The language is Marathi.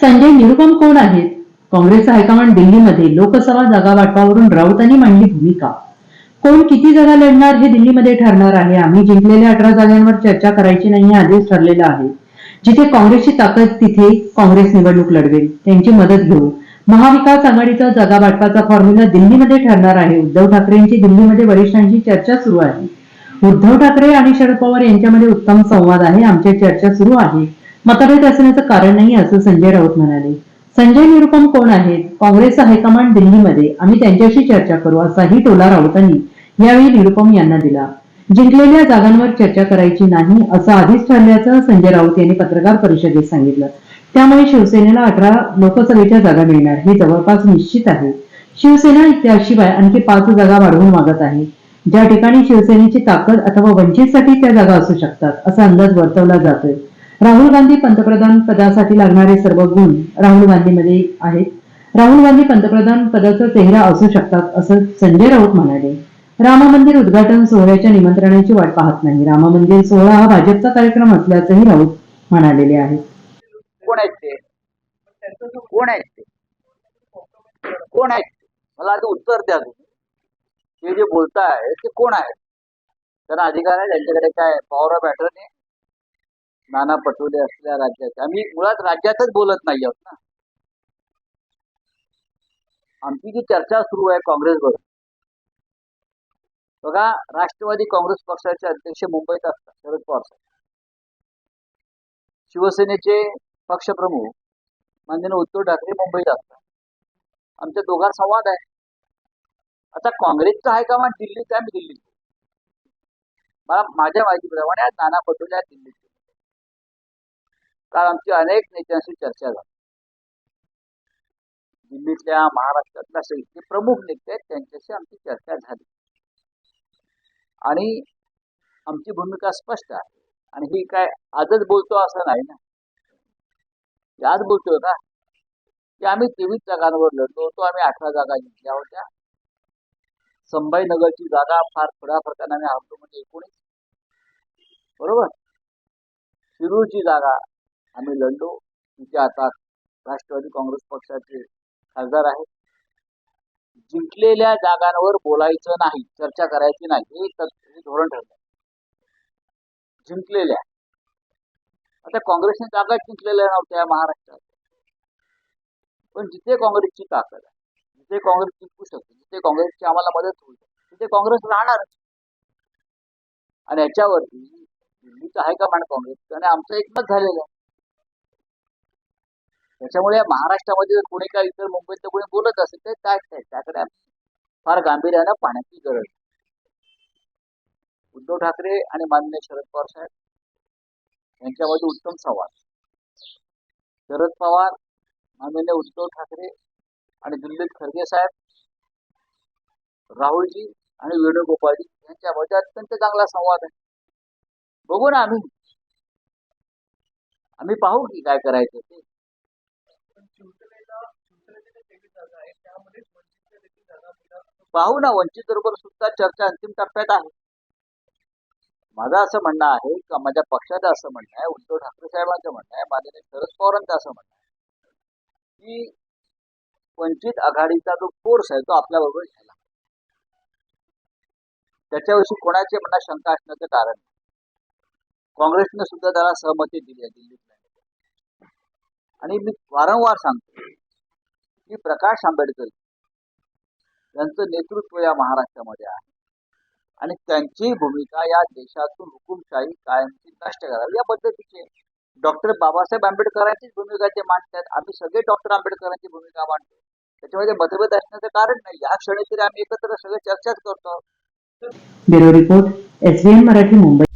संजय निरुपम कोण आहेत? काँग्रेस हायकमांड दिल्लीमध्ये लोकसभा जागा वाटपावरून राऊतांनी मांडली भूमिका. कोण किती जागा लढणार हे दिल्लीमध्ये ठरणार आहे. आम्ही जिंकलेल्या अठरा जागांवर चर्चा करायची नाही हे आधीच ठरलेलं आहे. जिथे काँग्रेसची ताकद तिथे काँग्रेस निवडणूक लढवेल. त्यांची मदत घेऊ महाविकास आघाडीचा जागा वाटपाचा फॉर्म्युला दिल्लीमध्ये ठरणार आहे. उद्धव ठाकरेंची दिल्लीमध्ये वरिष्ठांशी चर्चा सुरू आहे. उद्धव ठाकरे आणि शरद पवार यांच्यामध्ये उत्तम संवाद आहे. आमची चर्चा सुरू आहे. मतभेद असण्याचं कारण नाही असं संजय राऊत म्हणाले. संजय निरुपम कोण आहेत? काँग्रेस हायकमांड दिल्लीमध्ये. आम्ही त्यांच्याशी चर्चा करू असाही टोला राऊतांनी यावेळी निरुपम यांना दिला. जिंकलेल्या जागांवर चर्चा करायची नाही असं आधीच ठरल्याचं संजय राऊत यांनी पत्रकार परिषदेत सांगितलं. त्यामुळे शिवसेनेला अठरा लोकसभेच्या जागा मिळणार हे जवळपास निश्चित आहे. शिवसेना त्याशिवाय आणखी पाच जागा वाढवून मागत आहे. ज्या ठिकाणी शिवसेनेची ताकद अथवा वंचितसाठी त्या जागा असू शकतात असा अंदाज वर्तवला जातोय. राहुल गांधी पंतप्रधान पदासाठी लागणारे सर्व गुण राहुल गांधीमध्ये आहेत. राहुल गांधी पंतप्रधान पदाचा चेहरा असू शकतात असं संजय राऊत म्हणाले. राम मंदिर उद्घाटन सोहळ्याच्या निमंत्रणाची वाट पाहत नाही. राम मंदिर सोहळा हा भाजपचा कार्यक्रम असल्याचंही राऊत म्हणालेले आहे कोण आहेत ते? कोण आहेत ते? कोण आहेत मला आता उत्तर द्या तुम्ही. हे जे बोलताय ते कोण आहेत? त्यांना अधिकार आहे? त्यांच्याकडे काय power of attorney Nana Patole असलेल्या राज्यात. आम्ही मुळात राज्यातच बोलत नाही आहोत ना. आमची जी चर्चा सुरू आहे काँग्रेसबरोबर बघा राष्ट्रवादी काँग्रेस पक्षाचे अध्यक्ष मुंबईत असतात शरद पवार साहेब. शिवसेनेचे पक्षप्रमुख माननीय उद्धव ठाकरे मुंबईत असतात. आमच्या दोघा संवाद आहे. आता काँग्रेसचा हायकमांड दिल्लीत आहे? मी दिल्लीत. मला माझ्या माहितीप्रमाणे आज नाना पटोले आहेत दिल्लीत. काल आमची अनेक नेत्यांशी चर्चा झाली. दिल्लीतल्या महाराष्ट्रातल्या सगळे प्रमुख नेते आहेत त्यांच्याशी आमची चर्चा झाली. आणि आमची भूमिका स्पष्ट आहे. आणि ही काय आजच बोलतो असं नाही ना? आज बोलतोय का? की आम्ही तेवीस जागांवर लढलो होतो. आम्ही अठरा जागा जिंकल्या होत्या. संभाजीनगरची जागा फार थोड्या फरकाने आम्ही हरलो म्हणजे एकोणीस. बरोबर? शिरूरची जागा आम्ही लढलो तिथे आता राष्ट्रवादी काँग्रेस पक्षाचे खासदार आहेत जिंकलेल्या जागांवर बोलायचं नाही चर्चा करायची नाही हे धोरण ठरलं. जिंकलेल्या. आता काँग्रेसने जागा जिंकलेल्या नव्हत्या महाराष्ट्रात. पण जिथे काँग्रेसची ताकद आहे जिथे काँग्रेस जिंकू शकते जिथे काँग्रेसची आम्हाला मदत होऊ शकते तिथे काँग्रेस राहणार. आणि याच्यावरती दिल्लीचं आहे का म्हण काँग्रेस आणि आमचं एकमत झालेलं आहे. त्याच्यामुळे महाराष्ट्रामध्ये जर कोणी काय इतर मुंबईत कोणी बोलत असेल तर काय काय त्याकडे आम्ही फार गांभीर्यानं पाण्याची गरज उद्धव ठाकरे आणि माननीय शरद पवार साहेब यांच्यामध्ये उत्तम संवाद. शरद पवार माननीय उद्धव ठाकरे आणि दिल्लीत खरगे साहेब राहुलजी आणि वेणुगोपालजी यांच्यामध्ये अत्यंत चांगला संवाद आहे. बघू ना आम्ही. आम्ही पाहू की काय करायचं ते. पाहू ना वंचित बरोबर सुद्धा चर्चा अंतिम टप्प्यात आहे. माझं असं म्हणणं आहे का माझ्या पक्षाचं असं म्हणणं आहे उद्धव ठाकरे साहेबांचं म्हणणं आहे माननीय शरद पवारांचं असं म्हणणं आहे की वंचित आघाडीचा जो फोर्स आहे तो आपल्या बरोबर घ्यायला त्याच्याविषयी कोणाचे मनात शंका असण्याचं कारण नाही. काँग्रेसने सुद्धा त्याला सहमती दिली आहे दिल्लीत आणि मी वारंवार सांगतो की प्रकाश आंबेडकर यांचं नेतृत्व या महाराष्ट्रामध्ये आहे. आणि त्यांची भूमिका या देशातून हुकुमशाही कायमची नष्ट करावी या पद्धतीचे डॉक्टर बाबासाहेब आंबेडकरांचीच भूमिका ते मांडतात. आम्ही सगळे डॉक्टर आंबेडकरांची भूमिका मांडतो. त्याच्यामध्ये मतभेद असण्याचं कारण नाही. या क्षणी तरी आम्ही एकत्र सगळे चर्चाच करतो. Bureau report SBN Marathi Mumbai.